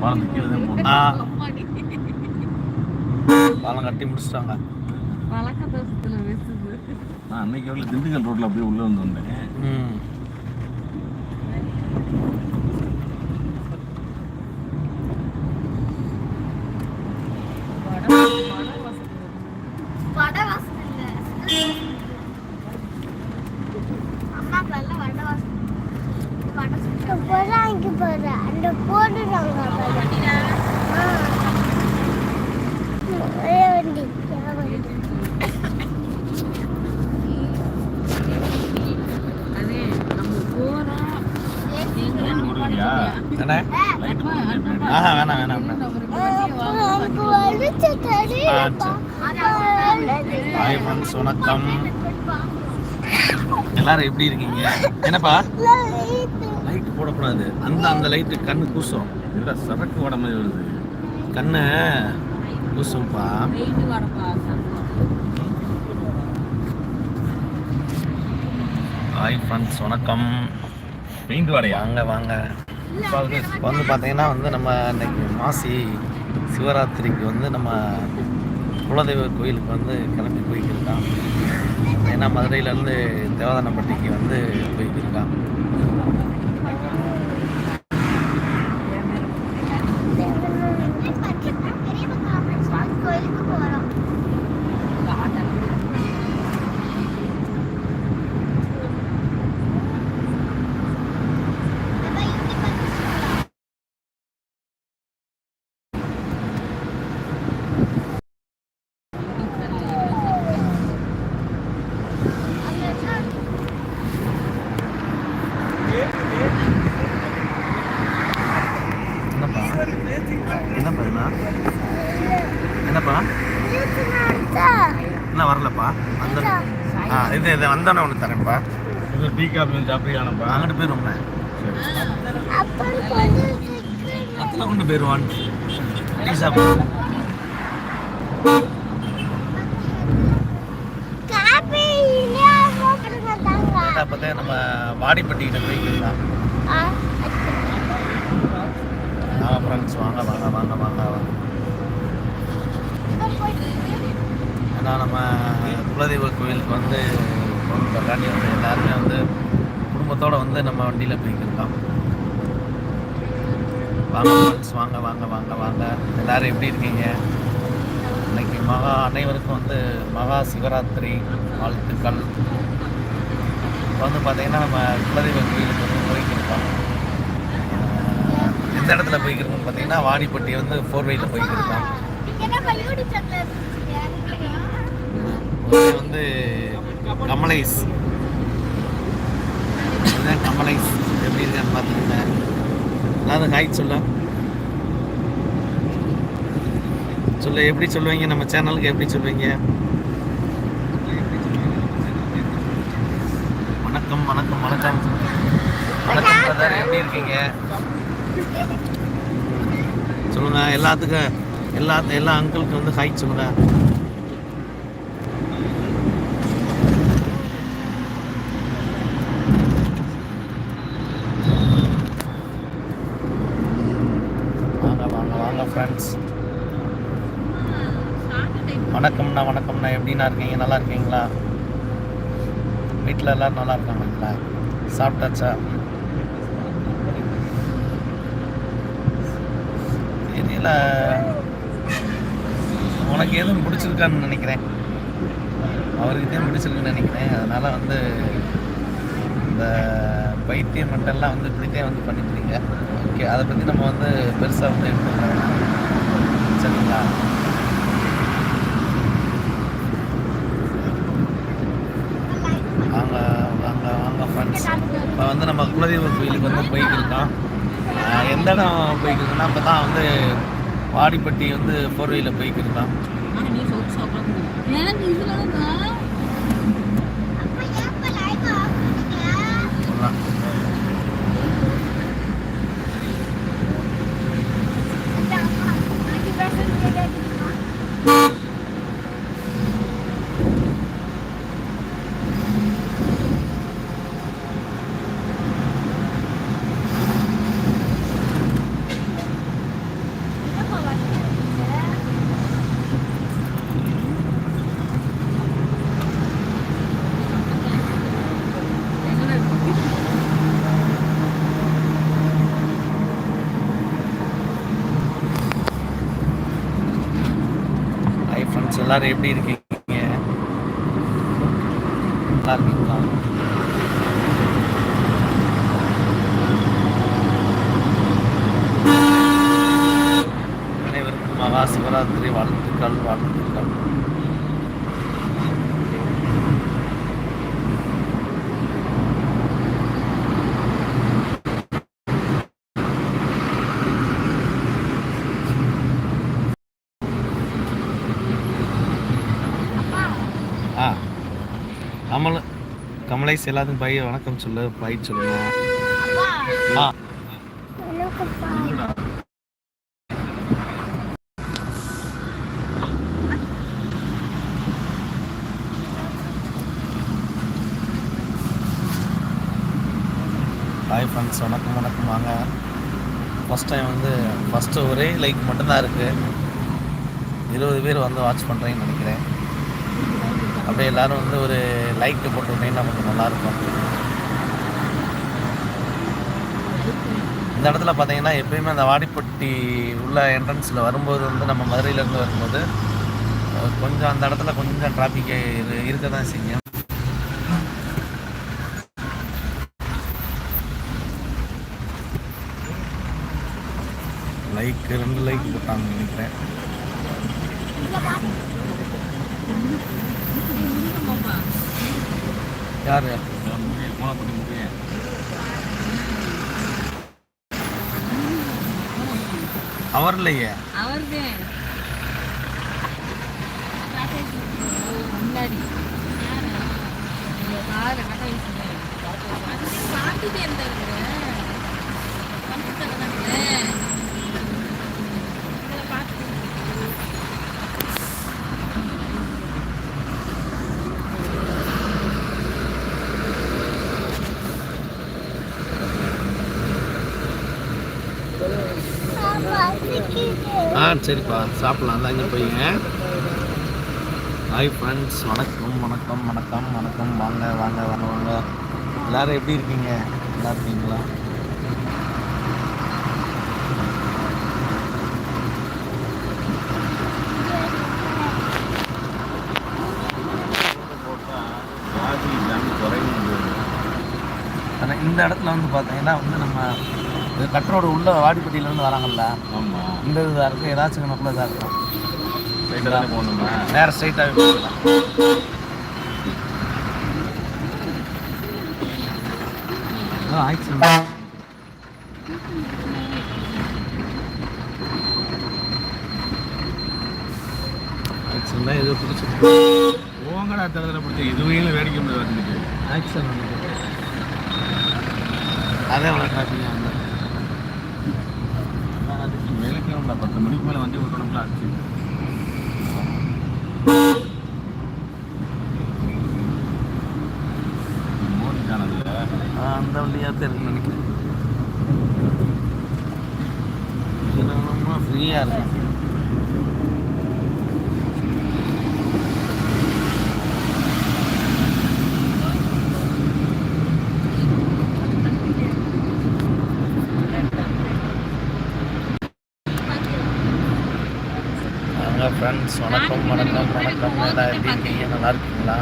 கீழே போகணும் ஆ பாலம் கட்டி முடிச்சிட்டாங்க. நான் அன்னைக்கு எவ்வளோ திண்டுக்கல் ரோட்டில் அப்படியே உள்ளே வந்து வந்தேன். ம். வடை வாசனை இல்ல. அம்மாக்கு நல்ல வடை வாசனை. வடை சுட்டு. அதே நம்ம போறோம் எங்களை லைட் போடுவியா என்ன லைட் போடுவியா ஆஹா வேணாம் வேணாம் வேணாம் ஆ, சரி. ஹாய் ஃப்ரெண்ட்ஸ் வணக்கம். எல்லாரும் எப்படி இருக்கீங்க? என்னப்பா? லைட் போடக்கூடாது. அந்த அந்த லைட்டு கண்ணு கூசும். சரக்கு உடம்பு வருது. கண்ணு. வரப்பா ஹாய் ஃப்ரெண்ட்ஸ் வணக்கம். பெயிண்ட் வாடையா வாங்க வாங்க. இப்போ வந்து பார்த்தீங்கன்னா வந்து நம்ம இன்னைக்கு மாசி சிவராத்திரிக்கு வந்து நம்ம குலதெய்வ கோயிலுக்கு வந்து கிளம்பி போய்க்கிருக்கான். ஏன்னா மதுரையிலேருந்து தேவதானப்பட்டிக்கு வந்து போய்க்கிருக்கான் கோயிலுக்கு போறோம் என்னப்பா? என்னப்பா என்ன என்னப்பா? என்ன வரலப்பா? அந்த ஆ இது இது வந்தோடனே ஒன்று தரேன்ப்பா. இது டீ காஃபி சாப்பிடுறானப்பா அங்கிட்டு போயிருவோம்ண்ணே சரி. அதில் கொண்டு போயிடுவான் டீ சாப்பிடு. தான் நம்ம வாடிப்பட்டிக்கிட்ட போய்க்கலாம் ஆமாம் ஃப்ரெண்ட்ஸ் வாங்க வாங்க வாங்க வாங்க வாங்க. ஏன்னா நம்ம குலதெய்வ கோயிலுக்கு வந்து போகிறதுக்காண்டி வந்து எல்லாருமே வந்து குடும்பத்தோடு வந்து நம்ம வண்டியில் போய்க்கிருக்கோம் வாங்க ஃப்ரெண்ட்ஸ் வாங்க வாங்க வாங்க வாங்க. எல்லாரும் எப்படி இருக்கீங்க? இன்னைக்கு மகா அனைவருக்கும் வந்து மகா சிவராத்திரி வாழ்த்துக்கள். இப்போ வந்து பார்த்தீங்கன்னா நம்ம குலதெய்வ கோயிலுக்கு வந்து போய்க்கிருக்கோம் எந்த இடத்துல போய்க்கிறோம்னு பார்த்தீங்கன்னா வாடிப்பட்டி வந்து ஃபோர் வேயில் போய்க்கிருக்கோம் வந்து கமலைஸ் இதுதான் கமலைஸ் எப்படி இருக்கான்னு பார்த்துருந்தேன் அதாவது ஹாய் சொல்ல. சொல்ல எப்படி சொல்லுவீங்க? நம்ம சேனலுக்கு எப்படி சொல்லுவீங்க? வணக்கம் வணக்கம். வணக்கம் வணக்கம் பிரதர். எப்படி இருக்கீங்க? சொல்லுங்க எல்லாத்துக்கும் எல்லா எல்லா அங்கிளுக்கும் வந்து ஹாய் சொல்லுங்க. வாங்க வாங்க வாங்க ஃப்ரெண்ட்ஸ் வணக்கம்ண்ணா வணக்கம்ண்ணா. எப்படிண்ணா இருக்கீங்க? நல்லா இருக்கீங்களா? வீட்டில் எல்லாரும் நல்லா இருக்காங்களா சாப்பிட்டாச்சா? தெரியல. உனக்கு எதுவும் பிடிச்சிருக்கான்னு நினைக்கிறேன். அவருக்கிட்டே பிடிச்சிருக்குன்னு நினைக்கிறேன். அதனால் வந்து இந்த பைத்தியம் மட்டெல்லாம் வந்து இப்படித்தே வந்து பண்ணிட்டுருங்க ஓகே அதை பற்றி நம்ம வந்து பெருசாக வந்து எடுத்துக்கலாம். சரிங்களா வாங்க வாங்க வாங்க ஃப்ரெண்ட்ஸ் இப்போ வந்து நம்ம குலதெய்வ கோயிலுக்கு வந்து போய்க்கிருக்கோம். எந்த இடம் போய்க்கிருக்கோம்னா இப்போ தான் வந்து வாடிப்பட்டி வந்து ஃபோர் வீலில் போய்க்கிருக்கோம். எல்லாரும் எப்படி இருக்கீங்க? நல்லா இருக்கீங்களா? அனைவருக்கும் மகா சிவராத்திரி வாழ்த்துக்கள் வாழ்த்துக்கள் ஆ கமல் கமலேஷ் எல்லாத்துக்கும் பை வணக்கம் சொல்லு பை சொல்லுங்க. பாய் ஹாய் ஃப்ரெண்ட்ஸ் வணக்கம் வணக்கம் வாங்க. ஃபஸ்ட் டைம் வந்து ஃபஸ்ட்டு ஒரே லைக் மட்டும்தான் இருக்குது இருபது பேர் வந்து வாட்ச் பண்ணுறேன்னு நினைக்கிறேன். அப்படியே எல்லாரும் வந்து ஒரு லைக் போட்டு விட்டீங்கன்னா கொஞ்சம் நல்லாயிருக்கும் இந்த இடத்துல பார்த்தீங்கன்னா எப்பயுமே அந்த வாடிப்பட்டி உள்ள என்ட்ரன்ஸில் வரும்போது வந்து நம்ம மதுரையிலேருந்து வரும்போது கொஞ்சம் அந்த இடத்துல கொஞ்சம் டிராஃபிக் இருக்க தான் செய்யும். லைக் ரெண்டு லைக் போட்டாங்க நினைக்கிறேன். யார்? மூலப்பட்டி முடியும் அவர் இல்லையே அவர்தே முன்னாடி ஆ சரிப்பா. சாப்பிட்லாம். தான் இங்கே போய்ங்க. ஹாய் ஃப்ரெண்ட்ஸ் வணக்கம் வணக்கம் வணக்கம் வணக்கம். வாங்க வாங்க வாங்க வாங்க. எல்லோரும் எப்படி இருக்கீங்க? நல்லா இருக்கீங்களா? போட்டால் ஆனால் இந்த இடத்துல வந்து பார்த்தீங்கன்னா வந்து நம்ம இது கட்டரோட உள்ள வாடிப்பட்டியிலேருந்து வராங்கல்ல? இந்த இதாக இருக்கும் ஏதாச்சும் நமக்குள்ள இதாக இருக்கும். சைட்டில் தானே போகணுமா? நேரம் ஸ்ட்ரைட்டாகவே போகலாம். ஆயிடுச்சு. ஆக்சுவலாக ஏதோ பிடிச்சிருக்கு போங்கடா தரத்தில் பிடிச்ச. இதுவையும் வேடிக்கை முடியாது ஆக்சன் அதே அவ்வளோ டிராஃபிக்காக வந்து அதுக்கு மேலே கிளம்பல பத்து மணிக்கு மேலே வண்டி விட்டணும்ல ஆச்சு அந்த வழியாக தான் இருக்குன்னு நினைக்கிறேன் ஃப்ரீயாக இருக்கும் வாங்க ஃப்ரெண்ட்ஸ் வணக்கம் வணக்கம் வணக்கம். எல்லாம் எப்படி இருக்கீங்க? நல்லா இருக்கீங்களா?